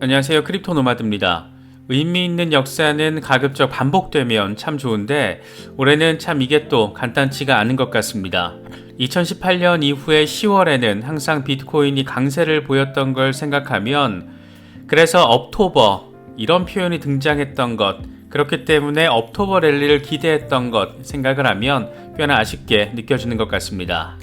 안녕하세요. 크립토 노마드입니다. 의미 있는 역사는 가급적 반복되면 참 좋은데 올해는 참 이게 또 간단치가 않은 것 같습니다. 2018년 이후에 10월에는 항상 비트코인이 강세를 보였던 걸 생각하면 그래서 업토버 이런 표현이 등장했던 것 그렇기 때문에 업토버 랠리를 기대했던 것 생각을 하면 꽤나 아쉽게 느껴지는 것 같습니다.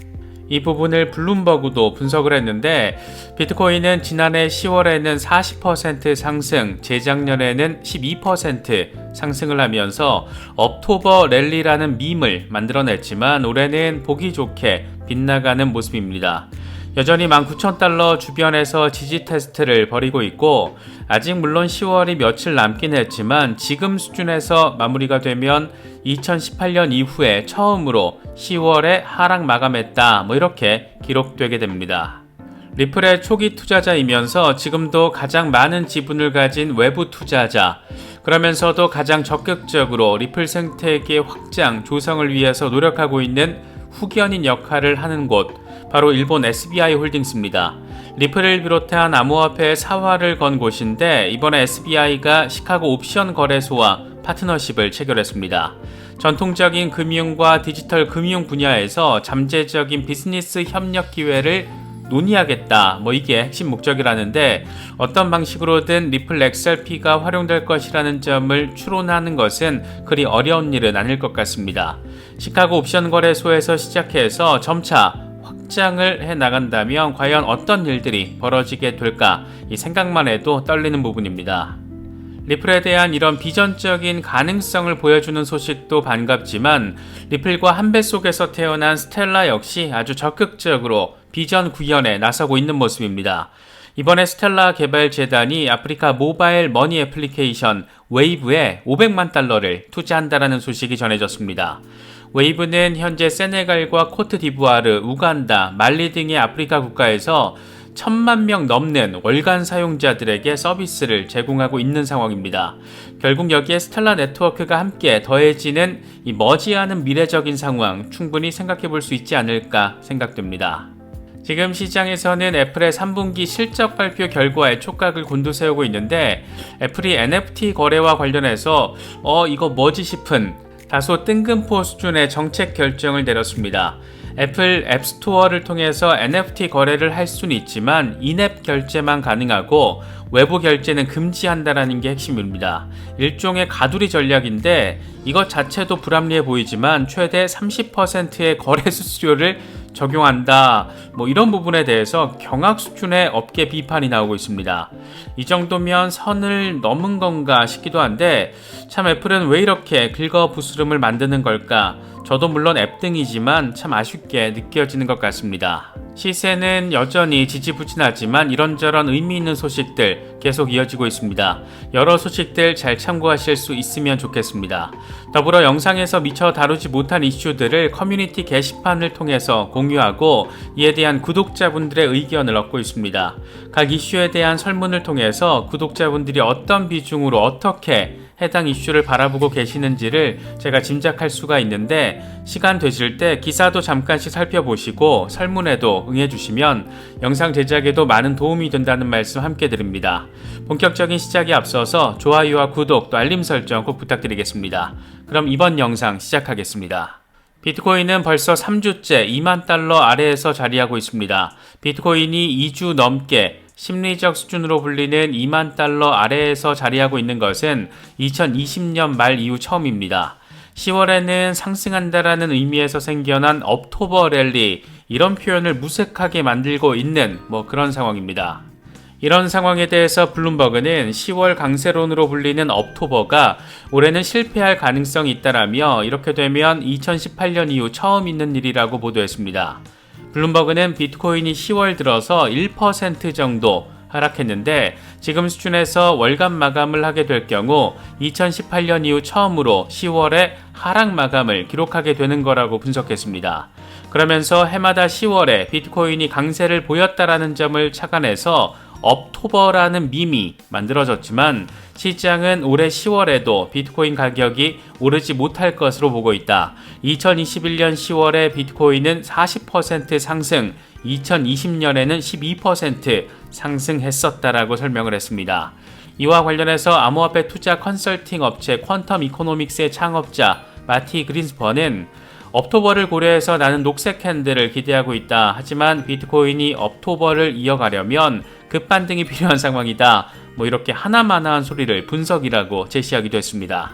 이 부분을 블룸버그도 분석을 했는데 비트코인은 지난해 10월에는 40% 상승, 재작년에는 12% 상승을 하면서 업토버 랠리라는 밈을 만들어냈지만 올해는 보기 좋게 빗나가는 모습입니다. 여전히 19,000달러 주변에서 지지 테스트를 벌이고 있고 아직 물론 10월이 며칠 남긴 했지만 지금 수준에서 마무리가 되면 2018년 이후에 처음으로 10월에 하락 마감했다 뭐 이렇게 기록되게 됩니다. 리플의 초기 투자자이면서 지금도 가장 많은 지분을 가진 외부 투자자 그러면서도 가장 적극적으로 리플 생태계 확장 조성을 위해서 노력하고 있는 후견인 역할을 하는 곳 바로 일본 SBI 홀딩스입니다. 리플을 비롯한 암호화폐 사활을 건 곳인데 이번에 SBI가 시카고 옵션 거래소와 파트너십을 체결했습니다. 전통적인 금융과 디지털 금융 분야에서 잠재적인 비즈니스 협력 기회를 논의하겠다. 뭐 이게 핵심 목적이라는데 어떤 방식으로든 리플 XRP가 활용될 것이라는 점을 추론하는 것은 그리 어려운 일은 아닐 것 같습니다. 시카고 옵션 거래소에서 시작해서 점차 확장을 해 나간다면 과연 어떤 일들이 벌어지게 될까 이 생각만 해도 떨리는 부분입니다. 리플에 대한 이런 비전적인 가능성을 보여주는 소식도 반갑지만 리플과 한 배 속에서 태어난 스텔라 역시 아주 적극적으로 비전 구현에 나서고 있는 모습입니다. 이번에 스텔라 개발 재단이 아프리카 모바일 머니 애플리케이션 웨이브에 500만 달러를 투자한다라는 소식이 전해졌습니다. 웨이브는 현재 세네갈과 코트디부아르, 우간다, 말리 등의 아프리카 국가에서 천만 명 넘는 월간 사용자들에게 서비스를 제공하고 있는 상황입니다. 결국 여기에 스텔라 네트워크가 함께 더해지는 이 머지않은 미래적인 상황 충분히 생각해 볼 수 있지 않을까 생각됩니다. 지금 시장에서는 애플의 3분기 실적 발표 결과에 촉각을 곤두세우고 있는데 애플이 NFT 거래와 관련해서 어 이거 뭐지 싶은 다소 뜬금포 수준의 정책 결정을 내렸습니다. 애플 앱스토어를 통해서 NFT 거래를 할 수는 있지만 인앱 결제만 가능하고 외부 결제는 금지한다라는 게 핵심입니다. 일종의 가두리 전략인데 이것 자체도 불합리해 보이지만 최대 30%의 거래 수수료를 적용한다. 뭐 이런 부분에 대해서 경악 수준의 업계 비판이 나오고 있습니다. 이 정도면 선을 넘은 건가 싶기도 한데 참 애플은 왜 이렇게 긁어 부스름을 만드는 걸까? 저도 물론 앱 등이지만 참 아쉽게 느껴지는 것 같습니다. 시세는 여전히 지지부진하지만 이런저런 의미 있는 소식들 계속 이어지고 있습니다. 여러 소식들 잘 참고하실 수 있으면 좋겠습니다. 더불어 영상에서 미처 다루지 못한 이슈들을 커뮤니티 게시판을 통해서 공유하고 이에 대한 구독자분들의 의견을 얻고 있습니다. 각 이슈에 대한 설문을 통해서 구독자분들이 어떤 비중으로 어떻게 해당 이슈를 바라보고 계시는지를 제가 짐작할 수가 있는데 시간 되실 때 기사도 잠깐씩 살펴보시고 설문에도 응해주시면 영상 제작에도 많은 도움이 된다는 말씀 함께 드립니다. 본격적인 시작에 앞서서 좋아요와 구독 또 알림 설정 꼭 부탁드리겠습니다. 그럼 이번 영상 시작하겠습니다. 비트코인은 벌써 3주째 2만 달러 아래에서 자리하고 있습니다. 비트코인이 2주 넘게 심리적 수준으로 불리는 2만 달러 아래에서 자리하고 있는 것은 2020년 말 이후 처음입니다. 10월에는 상승한다라는 의미에서 생겨난 업토버 랠리 이런 표현을 무색하게 만들고 있는 뭐 그런 상황입니다. 이런 상황에 대해서 블룸버그는 10월 강세론으로 불리는 업토버가 올해는 실패할 가능성이 있다라며 이렇게 되면 2018년 이후 처음 있는 일이라고 보도했습니다. 블룸버그는 비트코인이 10월 들어서 1% 정도 하락했는데 지금 수준에서 월간 마감을 하게 될 경우 2018년 이후 처음으로 10월에 하락 마감을 기록하게 되는 거라고 분석했습니다. 그러면서 해마다 10월에 비트코인이 강세를 보였다라는 점을 착안해서 업토버라는 밈이 만들어졌지만 시장은 올해 10월에도 비트코인 가격이 오르지 못할 것으로 보고 있다. 2021년 10월에 비트코인은 40% 상승, 2020년에는 12% 상승했었다라고 설명을 했습니다. 이와 관련해서 암호화폐 투자 컨설팅 업체 퀀텀 이코노믹스의 창업자 마티 그린스퍼는 업토버를 고려해서 나는 녹색 캔들을 기대하고 있다. 하지만 비트코인이 업토버를 이어가려면 급반등이 필요한 상황이다. 뭐 이렇게 하나만한 소리를 분석이라고 제시하기도 했습니다.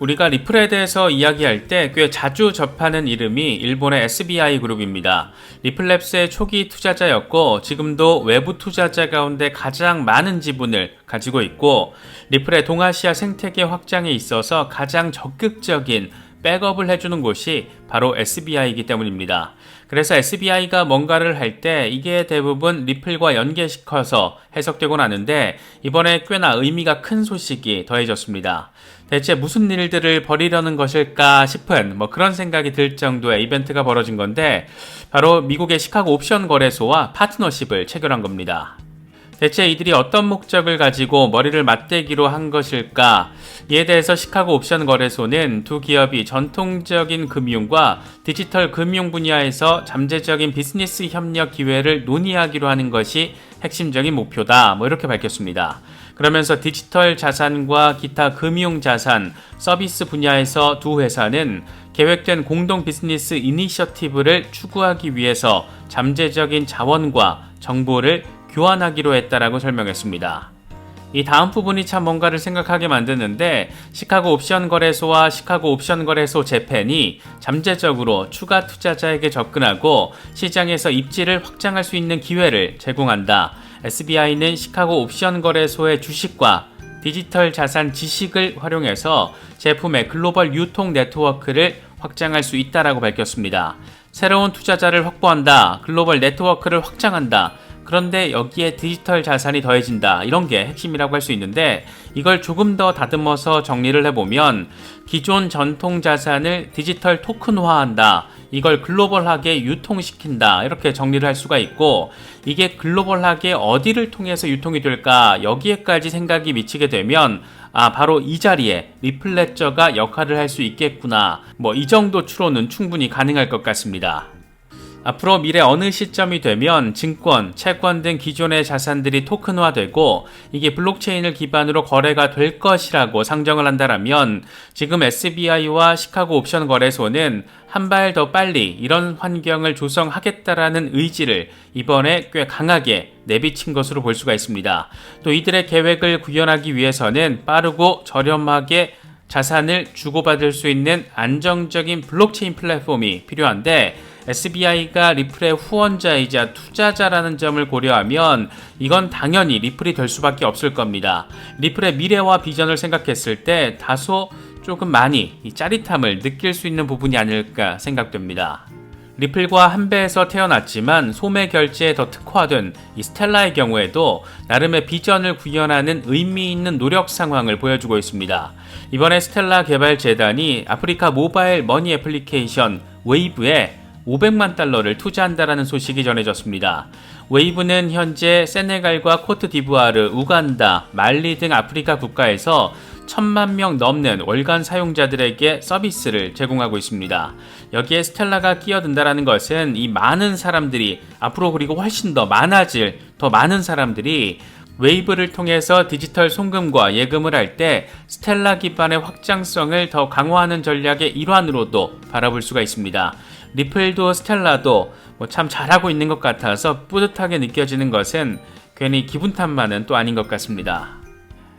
우리가 리플에 대해서 이야기할 때 꽤 자주 접하는 이름이 일본의 SBI 그룹입니다. 리플랩스의 초기 투자자였고 지금도 외부 투자자 가운데 가장 많은 지분을 가지고 있고 리플의 동아시아 생태계 확장에 있어서 가장 적극적인 백업을 해주는 곳이 바로 SBI이기 때문입니다. 그래서 SBI가 뭔가를 할 때 이게 대부분 리플과 연계시켜서 해석되곤 하는데 이번에 꽤나 의미가 큰 소식이 더해졌습니다. 대체 무슨 일들을 벌이려는 것일까 싶은 뭐 그런 생각이 들 정도의 이벤트가 벌어진 건데 바로 미국의 시카고 옵션 거래소와 파트너십을 체결한 겁니다. 대체 이들이 어떤 목적을 가지고 머리를 맞대기로 한 것일까? 이에 대해서 시카고 옵션 거래소는 두 기업이 전통적인 금융과 디지털 금융 분야에서 잠재적인 비즈니스 협력 기회를 논의하기로 하는 것이 핵심적인 목표다. 뭐 이렇게 밝혔습니다. 그러면서 디지털 자산과 기타 금융 자산, 서비스 분야에서 두 회사는 계획된 공동 비즈니스 이니셔티브를 추구하기 위해서 잠재적인 자원과 정보를 교환하기로 했다라고 설명했습니다. 이 다음 부분이 참 뭔가를 생각하게 만드는데 시카고 옵션 거래소와 시카고 옵션 거래소 재팬이 잠재적으로 추가 투자자에게 접근하고 시장에서 입지를 확장할 수 있는 기회를 제공한다. SBI는 시카고 옵션 거래소의 주식과 디지털 자산 지식을 활용해서 제품의 글로벌 유통 네트워크를 확장할 수 있다라고 밝혔습니다. 새로운 투자자를 확보한다. 글로벌 네트워크를 확장한다. 그런데 여기에 디지털 자산이 더해진다. 이런 게 핵심이라고 할 수 있는데 이걸 조금 더 다듬어서 정리를 해보면 기존 전통 자산을 디지털 토큰화한다. 이걸 글로벌하게 유통시킨다. 이렇게 정리를 할 수가 있고 이게 글로벌하게 어디를 통해서 유통이 될까? 여기에까지 생각이 미치게 되면 아, 바로 이 자리에 리플레저가 역할을 할 수 있겠구나. 뭐 이 정도 추론은 충분히 가능할 것 같습니다. 앞으로 미래 어느 시점이 되면 증권, 채권 등 기존의 자산들이 토큰화되고 이게 블록체인을 기반으로 거래가 될 것이라고 상정을 한다면 지금 SBI와 시카고 옵션 거래소는 한 발 더 빨리 이런 환경을 조성하겠다라는 의지를 이번에 꽤 강하게 내비친 것으로 볼 수가 있습니다. 또 이들의 계획을 구현하기 위해서는 빠르고 저렴하게 자산을 주고받을 수 있는 안정적인 블록체인 플랫폼이 필요한데 SBI가 리플의 후원자이자 투자자라는 점을 고려하면 이건 당연히 리플이 될 수밖에 없을 겁니다. 리플의 미래와 비전을 생각했을 때 다소 조금 많이 짜릿함을 느낄 수 있는 부분이 아닐까 생각됩니다. 리플과 한 배에서 태어났지만 소매 결제에 더 특화된 이 스텔라의 경우에도 나름의 비전을 구현하는 의미 있는 노력 상황을 보여주고 있습니다. 이번에 스텔라 개발 재단이 아프리카 모바일 머니 애플리케이션 웨이브에 500만 달러를 투자한다라는 소식이 전해졌습니다. 웨이브는 현재 세네갈과 코트디부아르, 우간다, 말리 등 아프리카 국가에서 천만 명 넘는 월간 사용자들에게 서비스를 제공하고 있습니다. 여기에 스텔라가 끼어든다라는 것은 이 많은 사람들이 앞으로 그리고 훨씬 더 많아질 더 많은 사람들이 웨이브를 통해서 디지털 송금과 예금을 할 때 스텔라 기반의 확장성을 더 강화하는 전략의 일환으로도 바라볼 수가 있습니다. 리플도 스텔라도 뭐 참 잘하고 있는 것 같아서 뿌듯하게 느껴지는 것은 괜히 기분 탓만은 또 아닌 것 같습니다.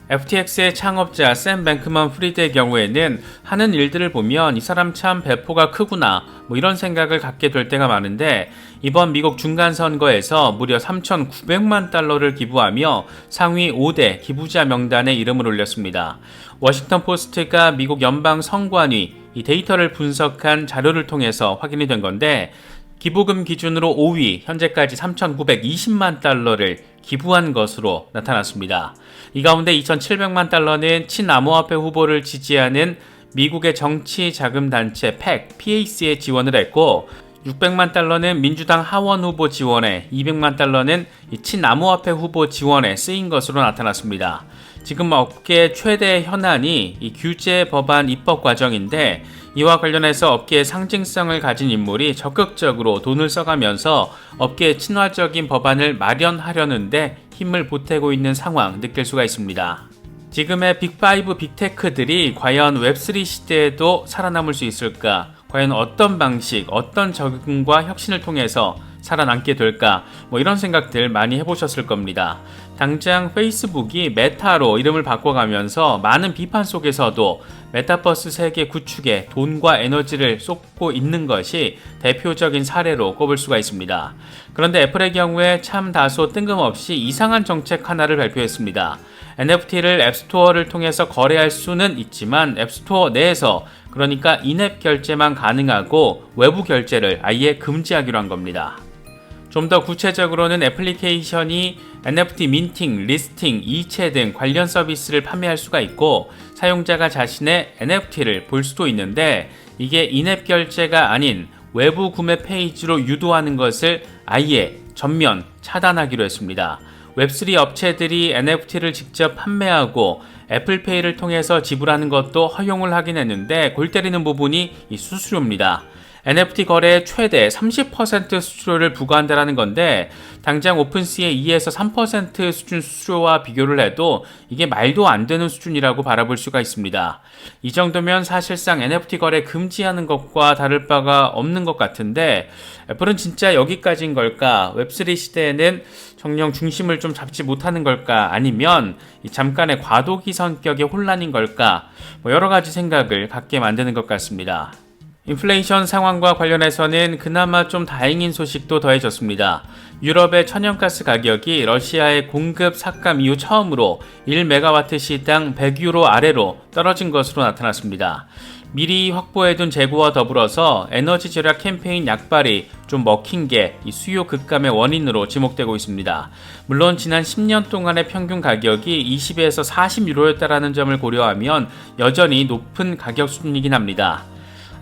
FTX의 창업자 샘 뱅크먼 프리드의 경우에는 하는 일들을 보면 이 사람 참 배포가 크구나 뭐 이런 생각을 갖게 될 때가 많은데 이번 미국 중간 선거에서 무려 3,900만 달러를 기부하며 상위 5대 기부자 명단에 이름을 올렸습니다. 워싱턴 포스트가 미국 연방 선관위 이 데이터를 분석한 자료를 통해서 확인이 된 건데 기부금 기준으로 5위, 현재까지 3,920만 달러를 기부한 것으로 나타났습니다. 이 가운데 2,700만 달러는 친암호화폐 후보를 지지하는 미국의 정치 자금 단체 팩, PAC에 지원을 했고 600만 달러는 민주당 하원 후보 지원에 200만 달러는 이 친나무화폐 후보 지원에 쓰인 것으로 나타났습니다. 지금 업계 최대 현안이 이 규제 법안 입법 과정인데 이와 관련해서 업계의 상징성을 가진 인물이 적극적으로 돈을 써가면서 업계의 친화적인 법안을 마련하려는데 힘을 보태고 있는 상황 느낄 수가 있습니다. 지금의 빅5 빅테크들이 과연 웹3 시대에도 살아남을 수 있을까? 과연 어떤 방식, 어떤 적응과 혁신을 통해서 살아남게 될까? 뭐 이런 생각들 많이 해보셨을 겁니다. 당장 페이스북이 메타로 이름을 바꿔가면서 많은 비판 속에서도 메타버스 세계 구축에 돈과 에너지를 쏟고 있는 것이 대표적인 사례로 꼽을 수가 있습니다. 그런데 애플의 경우에 참 다소 뜬금없이 이상한 정책 하나를 발표했습니다. NFT를 앱스토어를 통해서 거래할 수는 있지만 앱스토어 내에서 그러니까 인앱 결제만 가능하고 외부 결제를 아예 금지하기로 한 겁니다. 좀 더 구체적으로는 애플리케이션이 NFT 민팅, 리스팅, 이체 등 관련 서비스를 판매할 수가 있고 사용자가 자신의 NFT를 볼 수도 있는데 이게 인앱 결제가 아닌 외부 구매 페이지로 유도하는 것을 아예 전면 차단하기로 했습니다. 웹3 업체들이 NFT를 직접 판매하고 애플페이를 통해서 지불하는 것도 허용을 하긴 했는데 골 때리는 부분이 이 수수료입니다. NFT 거래의 최대 30% 수수료를 부과한다는 건데 당장 오픈시의 2에서 3% 수준 수수료와 비교를 해도 이게 말도 안 되는 수준이라고 바라볼 수가 있습니다. 이 정도면 사실상 NFT 거래 금지하는 것과 다를 바가 없는 것 같은데 애플은 진짜 여기까지인 걸까? 웹3 시대에는 정령 중심을 좀 잡지 못하는 걸까? 아니면 잠깐의 과도기 성격의 혼란인 걸까? 뭐 여러 가지 생각을 갖게 만드는 것 같습니다. 인플레이션 상황과 관련해서는 그나마 좀 다행인 소식도 더해졌습니다. 유럽의 천연가스 가격이 러시아의 공급 삭감 이후 처음으로 1메가와트 시당 100유로 아래로 떨어진 것으로 나타났습니다. 미리 확보해둔 재고와 더불어서 에너지 절약 캠페인 약발이 좀 먹힌 게 수요 급감의 원인으로 지목되고 있습니다. 물론 지난 10년 동안의 평균 가격이 20에서 40유로였다라는 점을 고려하면 여전히 높은 가격 수준이긴 합니다.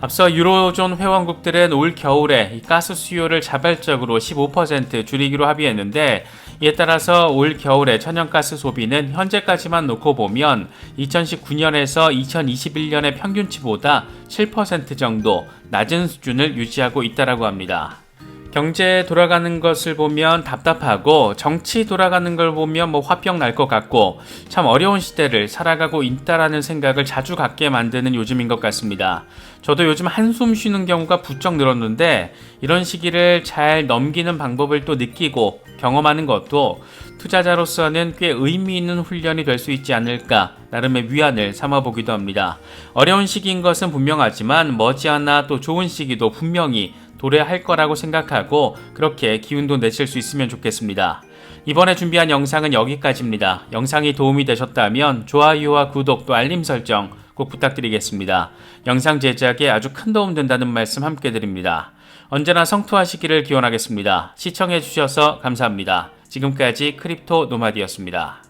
앞서 유로존 회원국들은 올 겨울에 가스 수요를 자발적으로 15% 줄이기로 합의했는데 이에 따라서 올 겨울에 천연가스 소비는 현재까지만 놓고 보면 2019년에서 2021년의 평균치보다 7% 정도 낮은 수준을 유지하고 있다고 합니다. 경제 돌아가는 것을 보면 답답하고 정치 돌아가는 걸 보면 뭐 화병 날 것 같고 참 어려운 시대를 살아가고 있다라는 생각을 자주 갖게 만드는 요즘인 것 같습니다. 저도 요즘 한숨 쉬는 경우가 부쩍 늘었는데 이런 시기를 잘 넘기는 방법을 또 느끼고 경험하는 것도 투자자로서는 꽤 의미 있는 훈련이 될 수 있지 않을까 나름의 위안을 삼아보기도 합니다. 어려운 시기인 것은 분명하지만 머지않아 또 좋은 시기도 분명히 도래할 거라고 생각하고 그렇게 기운도 내실 수 있으면 좋겠습니다. 이번에 준비한 영상은 여기까지입니다. 영상이 도움이 되셨다면 좋아요와 구독 또 알림 설정 꼭 부탁드리겠습니다. 영상 제작에 아주 큰 도움 된다는 말씀 함께 드립니다. 언제나 성투하시기를 기원하겠습니다. 시청해주셔서 감사합니다. 지금까지 크립토 노마디였습니다.